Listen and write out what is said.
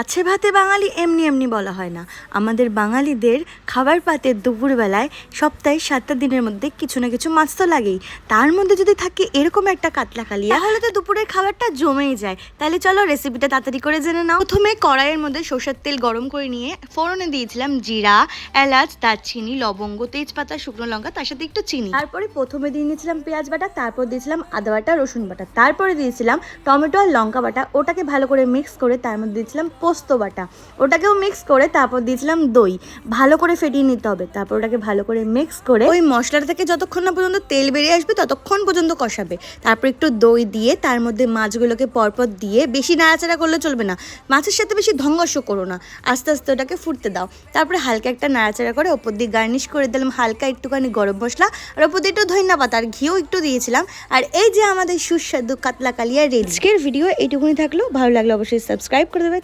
আছে ভাতে বাঙালি এমনি এমনি বলা হয় না। আমাদের বাঙালিদের খাবার পাতে দুপুরবেলায় সপ্তাহে সাতটা দিনের মধ্যে কিছু না কিছু মাছ তো লাগেই। তার মধ্যে যদি থাকে এরকম একটা কাতলা কালিয়া তাহলে তো দুপুরের খাবারটা জমেই যায়। তাহলে চলো রেসিপিটা তাড়াতাড়ি করে জেনে নাও। প্রথমে কড়াইয়ের মধ্যে সর্ষের তেল গরম করে নিয়ে ফোড়নে দিয়েছিলাম জিরা এলাচ দারচিনি লবঙ্গ তেজপাতা শুকনো লঙ্কা তার সাথে একটু চিনি। তারপরে প্রথমে দিয়ে নিয়েছিলাম পেঁয়াজ বাটা তারপর দিয়েছিলাম আদা বাটা রসুন বাটা। তারপরে দিয়েছিলাম টমেটো আর লঙ্কা বাটা। ওটাকে ভালো করে মিক্স করে তার মধ্যে দিয়েছিলাম পোস্ত বাটা। ওটাকেও মিক্স করে তারপর দিয়েছিলাম দই। ভালো করে ফেটিয়ে নিতে হবে। তারপর ওটাকে ভালো করে মিক্স করে ওই মশলাটা থেকে যতক্ষণ না পর্যন্ত তেল বেরিয়ে আসবে, ততক্ষণ পর্যন্ত কষাবে। তারপর একটু দই দিয়ে তার মধ্যে মাছগুলোকে পরপর দিয়ে বেশি নাড়াচাড়া করলে চলবে না। মাছের সাথে বেশি ধঙ্গস্য করো না। আস্তে আস্তে ওটাকে ফুটতে দাও। তারপরে হালকা একটা নাড়াচাড়া করে ওপর দিয়ে গার্নিশ করে দিলাম হালকা একটুখানি গরম মশলা। আর ওপর দিয়ে একটু ধন্যবাদ পাতা আর ঘিও একটু দিয়েছিলাম। আর এই যে আমাদের সুস্বাদু কাতলা কালিয়া রেড। ভিডিও এইটুকুনি থাকল। ভালো লাগলে অবশ্যই সাবস্ক্রাইব করে দেবে।